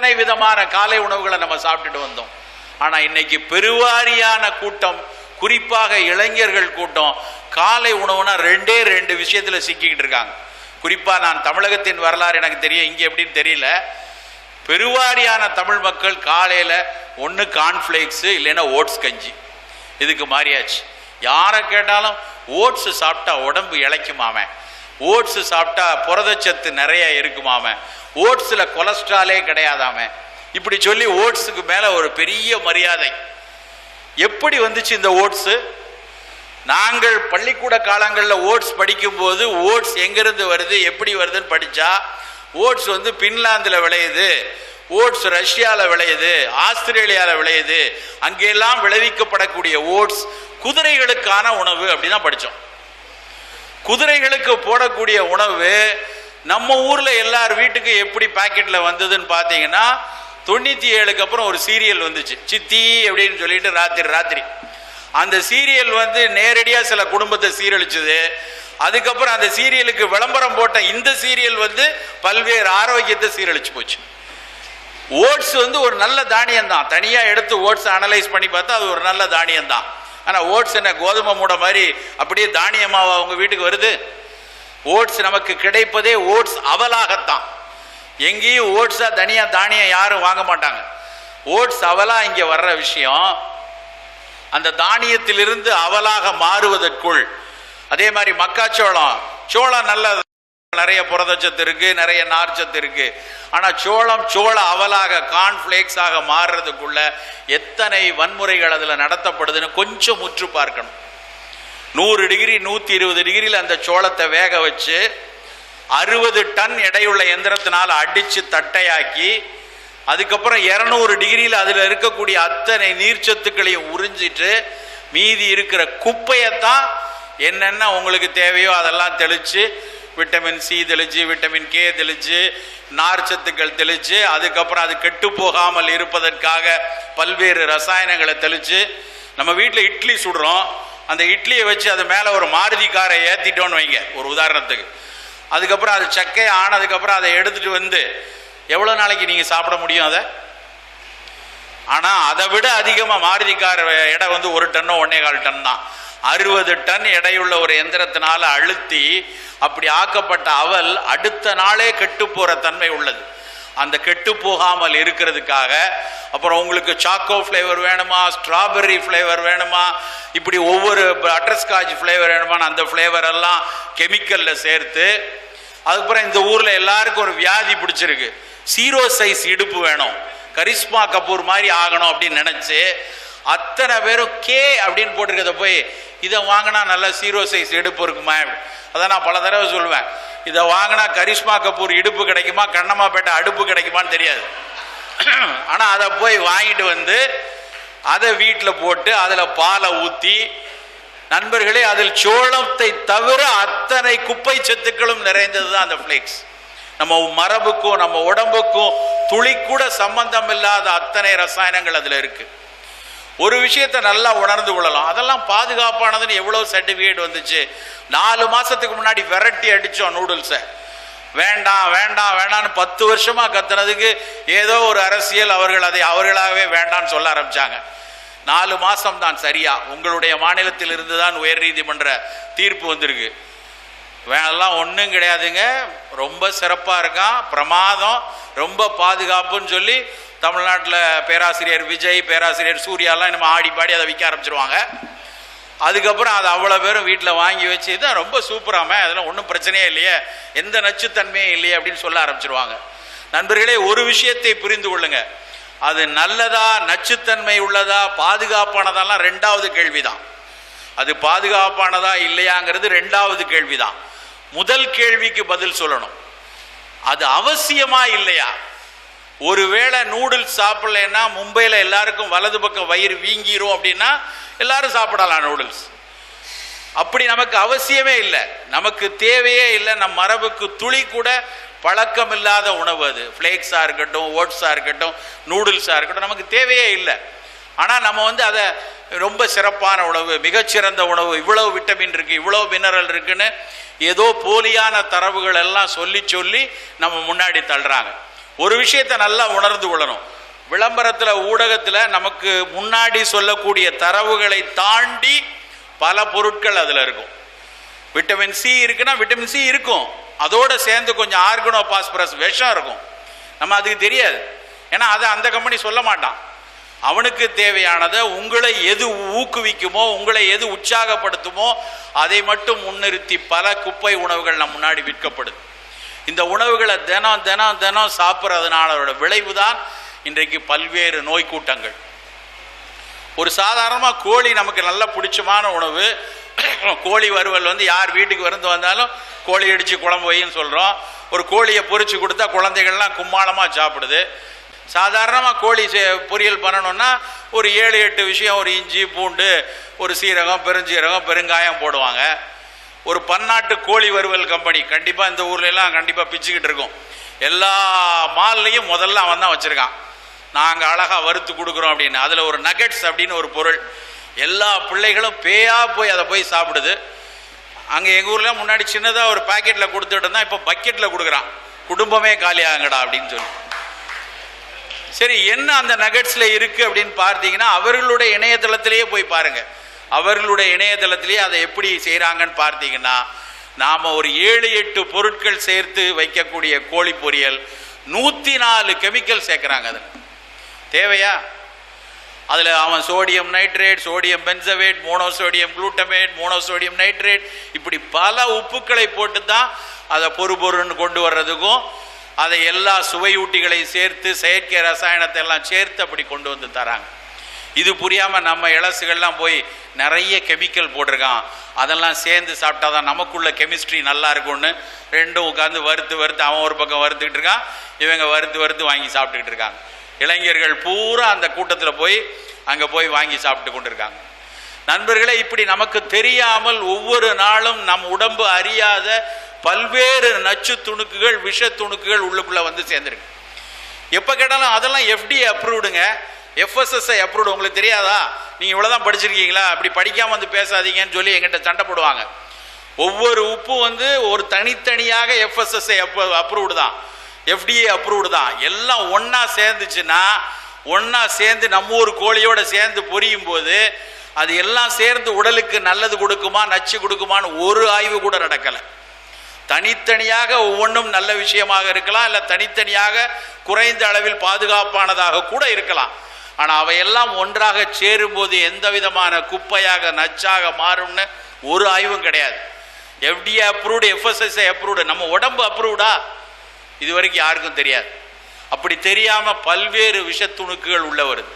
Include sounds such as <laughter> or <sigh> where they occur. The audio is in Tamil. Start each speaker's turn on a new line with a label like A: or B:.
A: எத்தனை விதமான காலை உணவுகளை நம்ம சாப்பிட்டுட்டு வந்தோம். ஆனா இன்னைக்கு பெருவாரியான கூட்டம் குறிப்பாக இளைஞர்கள் கூட்டம் காலை உணவுனா ரெண்டே ரெண்டு விஷயத்துல சிக்கிக்கிட்டு இருக்காங்க. குறிப்பா நான் தமிழகத்தின் வரலாறு எனக்கு தெரியும். இங்க எப்படின்னு தெரியல. பெருவாரியான தமிழ் மக்கள் காலையில் ஒன்று கார்ன்ஃப்ளேக்ஸு இல்லைன்னா ஓட்ஸ் கஞ்சி. இதுக்கு மாறியாச்சு. யாரை கேட்டாலும் ஓட்ஸ் சாப்பிட்டா உடம்பு இளைக்குமாம. ஓட்ஸ் சாப்பிட்டா புரதச்சத்து நிறைய இருக்குமாம ஓட்ஸில் கொலஸ்ட்ராலே கிடையாதாம இப்படி சொல்லி ஓட்ஸுக்கு மேலே ஒரு பெரிய மரியாதை. எப்படி வந்துச்சு இந்த ஓட்ஸு? நாங்கள் பள்ளிக்கூட காலங்களில் ஓட்ஸ் படிக்கும்போது ஓட்ஸ் எங்கிருந்து வருது எப்படி வருதுன்னு படித்தா ஓட்ஸ் வந்து பின்லாந்தில் விளையுது ஓட்ஸ் ரஷ்யாவில் விளையுது ஆஸ்திரேலியாவில் விளையுது அங்கெல்லாம் விளைவிக்கப்படக்கூடிய ஓட்ஸ் குதிரைகளுக்கான உணவு அப்படின்னு தான் படித்தோம் குதிரைகளுக்கு போடக்கூடிய உணவு நம்ம ஊரில் எல்லார் வீட்டுக்கு எப்படி பாக்கெட்டில் வந்ததுன்னு பார்த்தீங்கன்னா தொண்ணூற்றி ஏழுக்கு அப்புறம் ஒரு சீரியல் வந்துச்சு. சித்தி அப்படின்னு சொல்லிட்டு ராத்திரி ராத்திரி. அந்த சீரியல் வந்து நேரடியாக சில குடும்பத்தை சீரழிச்சது. அதுக்கப்புறம் அந்த சீரியலுக்கு விளம்பரம் போட்ட இந்த சீரியல் வந்து பல்வேறு ஆரோக்கியத்தை சீரழிச்சு போச்சு. ஓட்ஸ் வந்து ஒரு நல்ல தானியம் தான் தனியாக எடுத்து ஓட்ஸ் அனலைஸ் பண்ணி பார்த்தா அது ஒரு நல்ல தானியம் தான் ஆனால் ஓட்ஸ் என்ன கோதுமை மூட மாதிரி அப்படியே தானியமாவா அவங்க வீட்டுக்கு வருது? ஓட்ஸ் நமக்கு கிடைப்பதே ஓட்ஸ் அவலாகத்தான். எங்கேயும் ஓட்ஸாக தனியாக தானியம் யாரும் வாங்க மாட்டாங்க. ஓட்ஸ் அவலா இங்கே வர்ற விஷயம் அந்த தானியத்திலிருந்து அவலாக மாறுவதற்குள். அதே மாதிரி மக்காச்சோளம். சோளம் நல்லது. நிறைய புரதச்சத்து இருக்கு நிறைய நார்ச்சத்து இருக்கு. ஆனா சோளம் சோள அவலாக கார்ன்ஃபிளேக்ஸாக மாறுறதுக்குள்ள எத்தனை வன்முறைகள் அதுல நடத்தப்படுதுன்னு கொஞ்சம் முற்று பார்க்கணும். நூறு டிகிரி நூத்தி இருபது டிகிரியில் அந்த சோளத்தை வேக வச்சு அறுபது டன் எடையுள்ள எந்திரத்தினால் அடிச்சு தட்டையாக்கி அதுக்கப்புறம் இரநூறு டிகிரியில் அதில் இருக்கக்கூடிய அத்தனை நீர்ச்சத்துக்களையும் உறிஞ்சிட்டு மீதி இருக்கிற குப்பையத்தான் என்னென்ன உங்களுக்கு தேவையோ அதெல்லாம் தெளித்து விட்டமின் சி தெளிச்சு விட்டமின் கே தெளிச்சு நார்ச்சத்துக்கள் தெளிச்சு அதுக்கப்புறம் அது கெட்டு போகாமல் இருப்பதற்காக பல்வேறு ரசாயனங்களை தெளிச்சு நம்ம வீட்டில் இட்லி சுடுறோம். அந்த இட்லியை வச்சு அது மேலே ஒரு மாருதி காரை ஏற்றிட்டோன்னு வைங்க ஒரு உதாரணத்துக்கு. அதுக்கப்புறம் அது சக்கை ஆனதுக்கப்புறம் அதை எடுத்துட்டு வந்து எவ்வளோ நாளைக்கு நீங்கள் சாப்பிட முடியும் அதை? ஆனால் அதை விட அதிகமாக மாருதி கார் எடை வந்து ஒரு டன்னோ ஒன்னே கால் டன் தான் அறுபது டன் எடையுள்ள ஒரு எந்திரத்தினால அழுத்தி அப்படி ஆக்கப்பட்ட அவல் அடுத்த நாளே கெட்டு போகிற தன்மை உள்ளது. அந்த கெட்டு போகாமல் இருக்கிறதுக்காக அப்புறம் உங்களுக்கு சாக்கோ ஃப்ளேவர் வேணுமா ஸ்ட்ராபெர்ரி ஃப்ளேவர் வேணுமா இப்படி ஒவ்வொரு பட்டர்ஸ்காட்ச் ஃப்ளேவர் வேணுமான்னு அந்த ஃப்ளேவர் எல்லாம் கெமிக்கலில் சேர்த்து அதுக்கப்புறம் இந்த ஊரில் எல்லாருக்கும் ஒரு வியாதி பிடிச்சிருக்கு. சீரோ சைஸ் இடுப்பு வேணும். கரிஷ்மா கபூர் மாதிரி ஆகணும் அப்படின்னு நினச்சி அத்தனை பேரும் கே அப்படின்னு போட்டிருக்கத போய் இதை வாங்கினா நல்ல சீரோ சைஸ் இடுப்பு இருக்குமா? அதான் நான் பல தடவை சொல்லுவேன் இதை வாங்கினா கரிஷ்மா கபூர் இடுப்பு கிடைக்குமா? கண்ணம்மாப்பேட்டை அடுப்பு கிடைக்குமான்னு தெரியாது. ஆனால் அதை போய் வாங்கிட்டு வந்து அதை வீட்டில் போட்டு அதில் பாலை ஊற்றி நண்பர்களே அதில் சோளத்தை தவிர அத்தனை குப்பை சத்துக்களும் நிறைந்தது தான் அந்த ஃப்ளேக்ஸ் நம்ம மரபுக்கும் நம்ம உடம்புக்கும் துளி கூட சம்பந்தம் இல்லாத அத்தனை ரசாயனங்கள் அதில் இருக்குது ஒரு விஷயத்தை நல்லா உணர்ந்து கொள்ளலாம். அதெல்லாம் பாதுகாப்பானதுன்னு எவ்வளோ சர்டிஃபிகேட் வந்துச்சு? நாலு மாதத்துக்கு முன்னாடி விரட்டி அடித்தோம் நூடுல்ஸை வேண்டாம் வேண்டாம் வேண்டாம்னு பத்து வருஷமாக கத்துனதுக்கு ஏதோ ஒரு அரசியல் அவர்கள் அதை அவர்களாகவே வேண்டாம்னு சொல்ல ஆரம்பித்தாங்க நாலு மாதம் தான் சரியா. உங்களுடைய மாநிலத்தில் இருந்து தான் உயர் நீதிமன்ற தீர்ப்பு வந்திருக்கு. வேணெல்லாம் ஒன்றும் கிடையாதுங்க. ரொம்ப சிறப்பாக இருக்கான். பிரமாதம். ரொம்ப பாதுகாப்புன்னு சொல்லி தமிழ்நாட்டில் பேராசிரியர் விஜய் பேராசிரியர் சூர்யாலாம் நம்ம ஆடி பாடி அதை விற்க ஆரம்பிச்சிருவாங்க. அதுக்கப்புறம் அதை அவ்வளோ பேரும் வீட்டில் வாங்கி வச்சு தான் ரொம்ப சூப்பராம அதெல்லாம் ஒன்றும் பிரச்சனையே இல்லையே எந்த நச்சுத்தன்மையும் இல்லையே அப்படின்னு சொல்ல ஆரம்பிச்சிருவாங்க. நண்பர்களே ஒரு விஷயத்தை புரிந்து கொள்ளுங்க. அது நல்லதா நச்சுத்தன்மை உள்ளதா பாதுகாப்பானதெல்லாம் ரெண்டாவது கேள்விதான். அது பாதுகாப்பானதா இல்லையாங்கிறது ரெண்டாவது கேள்விதான். முதல் கேள்விக்கு பதில் சொல்லணும். அது அவசியமா இல்லையா? ஒருவேளை நூடுல்ஸ் சாப்பிடலைன்னா மும்பையில் எல்லாருக்கும் வலது பக்கம் வயிறு வீங்கிரும் அப்படின்னா எல்லாரும் சாப்பிடலாம் நூடுல்ஸ் அப்படி நமக்கு அவசியமே இல்லை. நமக்கு தேவையே இல்லை. நம் மரபுக்கு துளி கூட பழக்கம் இல்லாத உணவு அது. ஃப்ளேக்ஸாக இருக்கட்டும் ஓட்ஸாக இருக்கட்டும் நூடுல்ஸாக இருக்கட்டும் நமக்கு தேவையே இல்லை. ஆனால் நம்ம வந்து அதை ரொம்ப சிறப்பான உணவு மிகச்சிறந்த உணவு இவ்வளவு விட்டமின் இருக்குது இவ்வளோ மினரல் இருக்குன்னு ஏதோ போலியான தரவுகள் எல்லாம் சொல்லி சொல்லி நம்ம முன்னாடி தள்ளுறாங்க. ஒரு விஷயத்தை நல்லா உணர்ந்து கொள்ளணும். விளம்பரத்தில் ஊடகத்தில் நமக்கு முன்னாடி சொல்லக்கூடிய தரவுகளை தாண்டி பல பொருட்கள் அதில் இருக்கும். விட்டமின் சி இருக்குன்னா விட்டமின் சி இருக்கும். அதோடு சேர்ந்து கொஞ்சம் ஆர்கனோ பாஸ்பரஸ் விஷம் இருக்கும். நம்ம அதுக்கு தெரியாது. ஏன்னா அதை அந்த கம்பெனி சொல்ல மாட்டான். அவனுக்கு தேவையானதை உங்களை எது ஊக்குவிக்குமோ உங்களை எது உற்சாகப்படுத்துமோ அதை மட்டும் முன்னிறுத்தி பல குப்பை உணவுகள் நம் முன்னாடி விற்கப்படுது. இந்த உணவுகளை தினம் தினம் தினம் சாப்பிட்றதுனால அதோட விளைவு தான் இன்றைக்கு பல்வேறு நோய் கூட்டங்கள் ஒரு சாதாரணமாக கோழி நமக்கு நல்ல பிடிச்சமான உணவு. <clears throat> கோழி வறுவல் வந்து யார் வீட்டுக்கு விருந்து வந்தாலும் கோழி அடித்து குழம்பு வைன்னு சொல்கிறோம் ஒரு கோழியை பொறிச்சு கொடுத்தா குழந்தைகள்லாம் கும்மாளமாக சாப்பிடுது. சாதாரணமாக கோழி செ- பொரியல் பண்ணணும்னா ஒரு ஏழு எட்டு விஷயம் ஒரு இஞ்சி பூண்டு ஒரு சீரகம் பெருஞ்சீரகம் பெருங்காயம் போடுவாங்க. ஒரு பன்னாட்டு கோழி வறுவல் கம்பெனி. கண்டிப்பாக இந்த ஊர்லெலாம் கண்டிப்பாக பிச்சுக்கிட்டு இருக்கும். எல்லா மால்லையும் முதல்ல அவன் தான் வச்சுருக்கான். நாங்கள் அழகாக வறுத்து கொடுக்குறோம் அப்படின்னு. அதில் ஒரு நகெட்ஸ் அப்படின்னு ஒரு பொருள். எல்லா பிள்ளைகளும் பேயாக போய் அதை போய் சாப்பிடுது. அங்கே எங்கள் ஊரில் முன்னாடி சின்னதாக ஒரு பாக்கெட்டில் கொடுத்துட்டு இருந்தால் இப்போ பக்கெட்டில் கொடுக்குறான். குடும்பமே காலியாகங்கடா அப்படின்னு சொல்லி. சரி என்ன அந்த நகட்ஸில் இருக்குது அப்படின்னு பார்த்தீங்கன்னா அவர்களுடைய இணையதளத்திலேயே போய் பாருங்கள் அவர்களுடைய இணையதளத்திலேயே அதை எப்படி செய்கிறாங்கன்னு பார்த்தீங்கன்னா நாம் ஒரு ஏழு எட்டு பொருட்கள் சேர்த்து வைக்கக்கூடிய கோழி பொரியல் நூற்றி நாலு கெமிக்கல் சேர்க்குறாங்க அதில். தேவையா? அதில் அவன் sodium nitrate sodium benzoate monosodium glutamate monosodium nitrate இப்படி பல உப்புக்களை போட்டு தான் அதை பொறு பொருன்னு கொண்டு வர்றதுக்கும் அதை எல்லா சுவையூட்டிகளையும் சேர்த்து செயற்கை ரசாயனத்தை எல்லாம் சேர்த்து அப்படி கொண்டு வந்து தராங்க. இது புரியாமல் நம்ம இளசுகள்லாம் போய் நிறைய கெமிக்கல் போட்டிருக்கான். அதெல்லாம் சேர்ந்து சாப்பிட்டா தான் நமக்குள்ள கெமிஸ்ட்ரி நல்லா இருக்கும்னு ரெண்டும் உட்காந்து வறுத்து வறுத்து அவன் ஒரு பக்கம் வறுத்துக்கிட்டு இருக்கான் இவங்க வறுத்து வறுத்து வாங்கி சாப்பிட்டுக்கிட்டு இருக்காங்க. இளைஞர்கள் பூரா அந்த கூட்டத்தில் போய் அங்கே போய் வாங்கி சாப்பிட்டு கொண்டு இருக்காங்க நண்பர்களே இப்படி நமக்கு தெரியாமல் ஒவ்வொரு நாளும் நம் உடம்பு அறியாத பல்வேறு நச்சு துணுக்குகள் விஷ துணுக்குகள் உள்ளுக்குள்ளே வந்து சேர்ந்துருக்கு. எப்போ கேட்டாலும் அதெல்லாம் எஃப்டிஏ அப்ரூவ்டுங்க எஃப்எஸ்எஸ்ஐ அப்ரூவ்டு உங்களுக்கு தெரியாதா? நீங்கள் இவ்வளோ தான் படிச்சிருக்கீங்களா? அப்படி படிக்காமல் வந்து பேசாதீங்கன்னு சொல்லி எங்கிட்ட சண்டை போடுவாங்க. ஒவ்வொரு உப்பு வந்து ஒரு தனித்தனியாக எஃப்எஸ்எஸ்ஐ அப்ரூவ்டு தான். எஃப்டிஏ அப்ரூவ்டு தான். எல்லாம் ஒன்றா சேர்ந்துச்சுன்னா ஒன்றா சேர்ந்து நம்ம ஊர் கோழியோட சேர்ந்து பொரியும் போது அது எல்லாம் சேர்ந்து உடலுக்கு நல்லது கொடுக்குமா நச்சு கொடுக்குமான்னு ஒரு ஆய்வு கூட நடக்கலை. தனித்தனியாக ஒவ்வொன்றும் நல்ல விஷயமாக இருக்கலாம் இல்லை தனித்தனியாக குறைந்த அளவில் பாதுகாப்பானதாக கூட இருக்கலாம். ஆனால் அவையெல்லாம் ஒன்றாக சேரும்போது எந்த விதமான குப்பையாக நச்சாக மாறும்னு ஒரு ஆய்வும் கிடையாது. எஃப்டிஏ அப்ரூவ்டு எஃப்எஸ்எஸ்ஐ அப்ரூவ்டு நம்ம உடம்பு அப்ரூவ்டா இது வரைக்கும் யாருக்கும் தெரியாது. அப்படி தெரியாமல் பல்வேறு விஷத்துணுக்குகள் உள்ள வருது